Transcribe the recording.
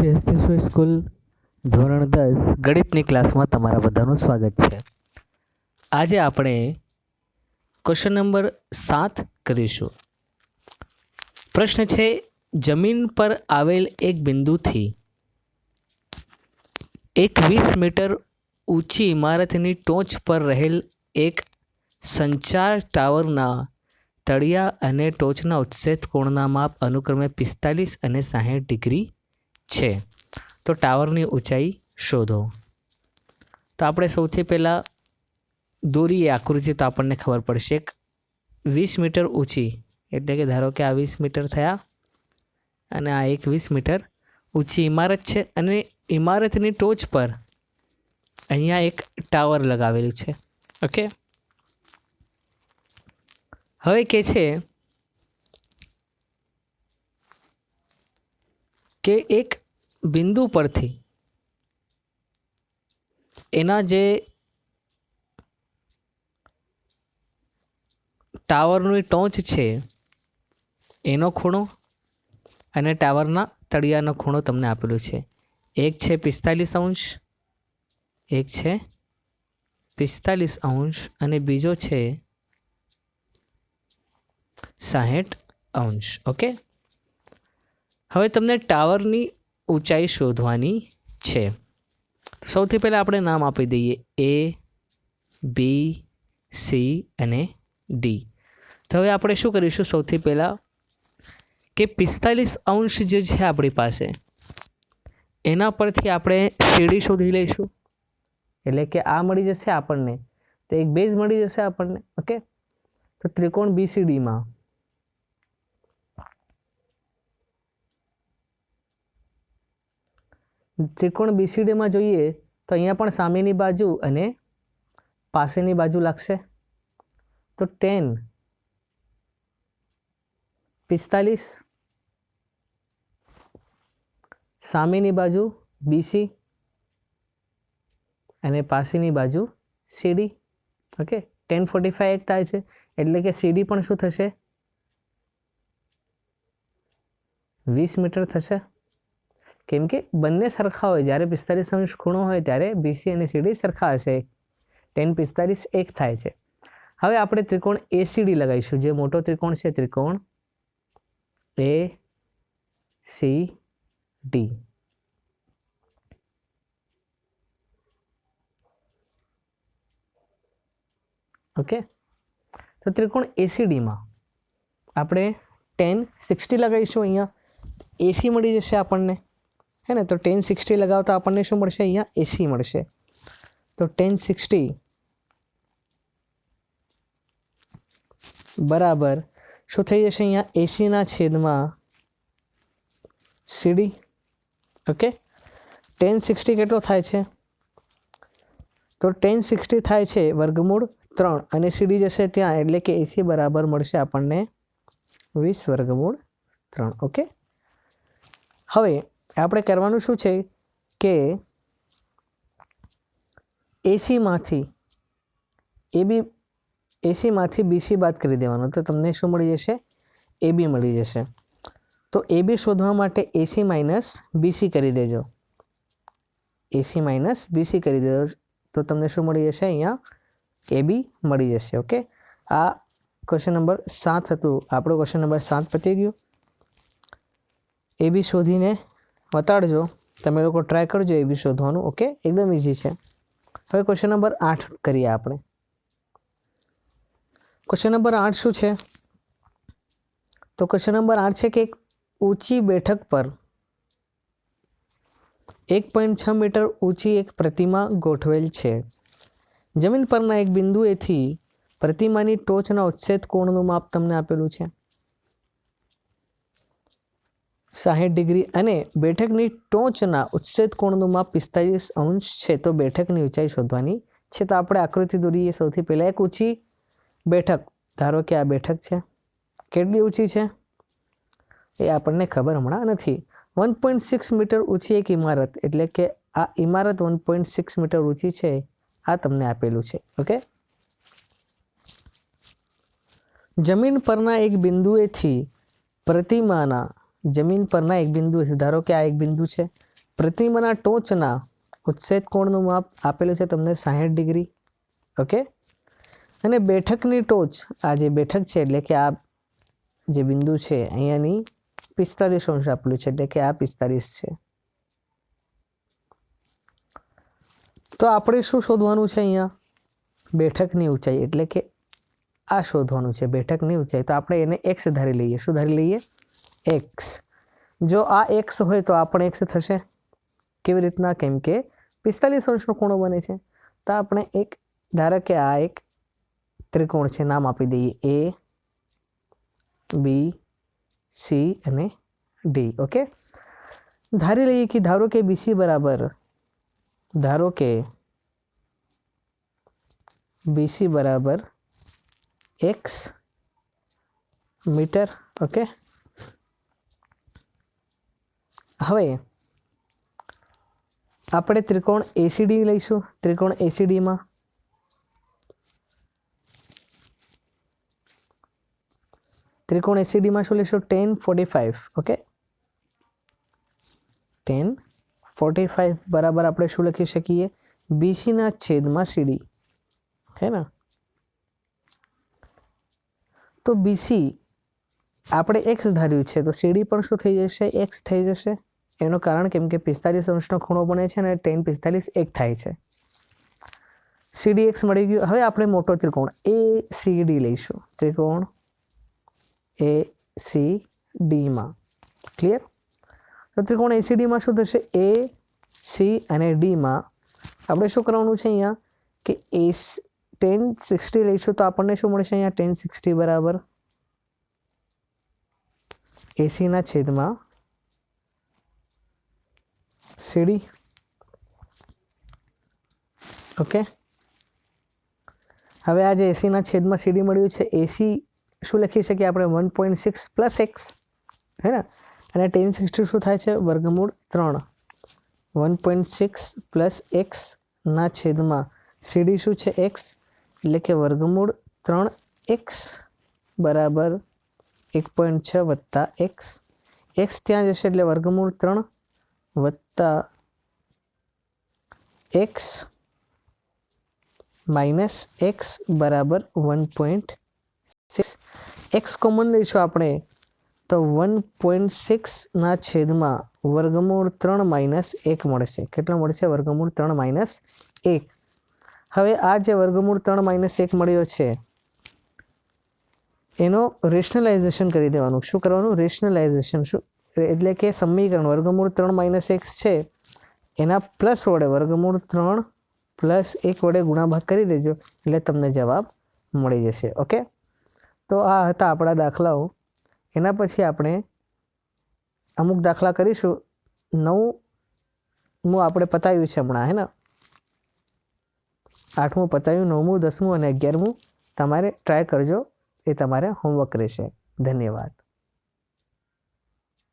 Shri Hasteshwar school ધોરણ દસ, ગણિતની ક્લાસમાં તમારા બધાનું સ્વાગત છે. આજે આપણે ક્વેશ્ચન નંબર સાત કરીશું. પ્રશ્ન છે, જમીન પર આવેલ એક બિંદુથી એક વીસ મીટર ઊંચી ઇમારતની ટોચ પર રહેલ એક સંચાર ટાવરના તળિયા અને ટોચના ઉત્સેદ કોણના માપ અનુક્રમે પિસ્તાલીસ અને સાહીઠ ડિગ્રી છે. તો ટાવરની ઊંચાઈ શોધો. તો આપણે સૌથી પહેલાં દોરી આકૃતિ, તો આપણને ખબર પડશે એક વીસ મીટર ઊંચી. એટલે કે ધારો કે આ વીસ મીટર થયા અને આ એક વીસ મીટર ઊંચી ઇમારત છે અને ઇમારતની ટોચ પર અહીંયા એક ટાવર લગાવેલું છે. ઓકે? હવે કે છે કે એક બિંદુ પરથી એના જે ટાવરની ટોચ છે, એનો ખૂણો અને ટાવરના તળિયાનો ખૂણો તમને આપેલું છે. એક છે પિસ્તાલીસ અંશ, એક છે પિસ્તાલીસ અંશ અને બીજો છે સાહીઠ અંશ. ઓકે? હવે તમને ટાવરની ઊંચાઈ શોધવાની છે. સૌથી પહેલાં આપણે નામ આપી દઈએ એ બી સી અને ડી તો હવે આપણે શું કરીશું? સૌથી પહેલાં કે પિસ્તાલીસ અંશ જે છે આપણી પાસે, એના પરથી આપણે સીડી શોધી લઈશું. એટલે કે આ મળી જશે આપણને. તો એક બેઝ મળી જશે આપણને. ઓકે? તો ત્રિકોણ બીસીડીમાં ત્રિકોણ બીસીડીમાં જોઈએ તો અહીંયા પણ સામેની બાજુ અને પાસેની બાજુ લાગશે. તો ટેન, પિસ્તાલીસ, સામેની બાજુ બીસી અને પાસેની બાજુ સીડી ઓકે, ટેન ફોર્ટી એક થાય છે, એટલે કે સીડી પણ શું થશે? વીસ મીટર થશે. કેમ કે બંને સરખા હોય. જ્યારે પિસ્તાલીસ અંશ ખૂણો હોય ત્યારે બીસી અને સીડી સરખા હશે. ટેન પિસ્તાલીસ એક થાય છે. હવે આપણે ત્રિકોણ એસીડી લગાવીશું. જે મોટો ત્રિકોણ છે, ત્રિકોણ એ સી ડી ઓકે તો ત્રિકોણ એસીડીમાં આપણે ટેન, સિક્સટી લગાવીશું અહીંયા. એસી મળી જશે આપણને. હે ને, તો ટેન સિક્સટી લગાવતા આપણને શું મળશે? અહીંયા એસી મળશે. તો ટેન સિક્સટી બરાબર. શું થઈ જશે અહીંયા? એસીના છેદમાં સીડી ઓકે ટેન સિક્સટી કેટલો થાય છે? તો ટેન સિક્સટી થાય છે વર્ગમૂળ ત્રણ. અને સીડી જશે ત્યાં, એટલે કે એસી બરાબર મળશે આપણને વીસ વર્ગમૂળ ત્રણ. ઓકે હવે આપણે કરવાનું શું છે કે એસીમાંથી, એ બી, એસીમાંથી બીસી બાદ કરી દેવાનું. તો તમને શું મળી જશે? એ બી મળી જશે. તો એ બી શોધવા માટે એસી માઇનસ બીસી કરી દેજો. એસી માઇનસ બીસી કરી દેજો. તો તમને શું મળી જશે? અહીંયા એ બી મળી જશે. ઓકે? આ ક્વેશ્ચન નંબર સાત હતું. આપણો ક્વેશ્ચન નંબર સાત પતી ગયો. એ બી શોધીને બતાડજો. તમે લોકો ટ્રાય કરજો એ બી શોધવાનું ઓકે એકદમ ઇઝી છે. હવે ક્વેશ્ચન નંબર આઠ કરીએ આપણે. ક્વેશ્ચન નંબર આઠ શું છે? તો ક્વેશ્ચન નંબર આઠ છે કે એક ઊંચી બેઠક પર એક પોઈન્ટ છ મીટર ઊંચી એક પ્રતિમા ગોઠવેલ છે. જમીન પરના એક બિંદુએથી પ્રતિમાની ટોચના ઉચ્છેદ કોણનું માપ તમને આપેલું છે. સાહીઠ ડિગ્રી અને બેઠકની ટોચના ઉચ્છેદ કોણનું માપ પિસ્તાલીસ અંશ છે. તો બેઠકની ઊંચાઈ શોધવાની છે. તો આપણે આકૃતિ દોરીએ. સૌથી પહેલાં એક ઊંચી બેઠક. ધારો કે આ બેઠક છે. કેટલી ઊંચી છે? એ આપણને ખબર હમણાં નથી. વન પોઈન્ટ સિક્સ મીટર ઊંચી એક ઇમારત. એટલે કે આ ઇમારત વન પોઈન્ટ સિક્સ મીટર ઊંચી છે. આ તમને આપેલું છે. ઓકે? જમીન પરના એક બિંદુએથી પ્રતિમાના જમીન પરના એક બિંદુ ધારો કે આ એક બિંદુ છે. પ્રતિમાના ટોચના ઉચ્છેદ કોણનું માપ આપેલું છે તમને સાહીઠ ડિગ્રી. ઓકે? અને બેઠકની ટોચ, આ જે બેઠક છે, એટલે કે આ જે બિંદુ છે, અહીંયાની પિસ્તાલીસ અંશ આપેલું છે, એટલે કે આ પિસ્તાલીસ છે. તો આપણે શું શોધવાનું છે અહીંયા? બેઠકની ઊંચાઈ, એટલે કે આ શોધવાનું છે, બેઠકની ઊંચાઈ. તો આપણે એને એક્સ ધારી લઈએ. શું ધારી લઈએ? એક્સ. જો આ એક્સ હોય તો આ પણ એક્સ થશે? કેવી રીતના? કેમ કે પિસ્તાલીસ અંશનો ખૂણો બને છે. તો આપણે એક, ધારો કે આ એક ત્રિકોણ છે, નામ આપી દઈએ. એ, બી, સી અને ડી, ઓકે? ધારી લઈએ કે ધારો કે બીસી બરાબર, ધારો કે બીસી બરાબર એક્સ મીટર, ઓકે? હવે આપણે ત્રિકોણ એસીડી લઈશું. ત્રિકોણ એસીડીમાં ત્રિકોણ એસીડીમાં શું લઈશું tan forty five okay tan forty five બરાબર આપણે શું લખી શકીએ? બીસીના છેદમાં સીડી હે ને? તો બીસી આપણે એક્સ ધાર્યું છે, તો સીડી પણ શું થઈ જશે? એક્સ થઈ જશે. એનું કારણ કેમ કે પિસ્તાલીસ અંશનો ખૂણો બને છે અને ટેન પિસ્તાલીસ એક થાય છે. સીડી એક્સ મળી ગયું. હવે આપણે મોટો ત્રિકોણ એ સી ડી લઈશું. ત્રિકોણ એ સી ડીમાં ક્લિયર તો ત્રિકોણ એસીડીમાં શું થશે? એ સી અને ડીમાં આપણે શું કરવાનું છે અહીંયા? કે એ ટેન સિક્સટી લઈશું તો આપણને શું મળશે અહીંયા? ટેન સિક્સટી બરાબર. એસીના છેદમાં સીડી. ઓકે હવે આ જે એસીના છેદમાં સીડી મળ્યું છે એસી શું લખી શકીએ આપણે? One point six plus x. હે ને? અને ટેન સિક્સટી શું થાય છે? વર્ગમૂળ ત્રણ. વન પોઈન્ટ સિક્સ પ્લસ એક્સના છેદમાં સીડી શું છે? એક્સ. એટલે કે વર્ગમૂળ ત્રણ એક્સ બરાબર એક પોઈન્ટ છ વત્તા એક્સ. એક્સ ત્યાં જશે એટલે વર્ગમૂળ ત્રણ વત્તા એક્સ માઇનસ એક્સ બરાબર one point six x common લઈશું આપણે. તો વન પોઈન્ટ સિક્સના છેદમાં વર્ગમૂળ ત્રણ માઇનસ એક મળશે. કેટલો મળશે? વર્ગમૂળ ત્રણ માઇનસ એક. હવે આ જે વર્ગમૂળ ત્રણ માઇનસ એક મળ્યો છે, એનો રેશનલાઇઝેશન કરી દેવાનું. શું કરવાનું? રેશનલાઇઝેશન શું? એટલે કે સમીકરણ વર્ગમૂળ ત્રણ માઇનસ એક્સ છે, એના પ્લસ વડે વર્ગમૂળ ત્રણ પ્લસ એક વડે ગુણાભાગ કરી દેજો, એટલે તમને જવાબ મળી જશે ઓકે તો આ હતા આપણા દાખલાઓ. એના પછી આપણે અમુક દાખલા કરીશું. નવમું આપણે પતાવ્યું છે હમણાં હે ને આઠમું પતાવ્યું, નવમું, દસમું અને અગિયારમું. તમારે ટ્રાય કરજો, એ તમારે હોમવર્ક રહેશે. ધન્યવાદ.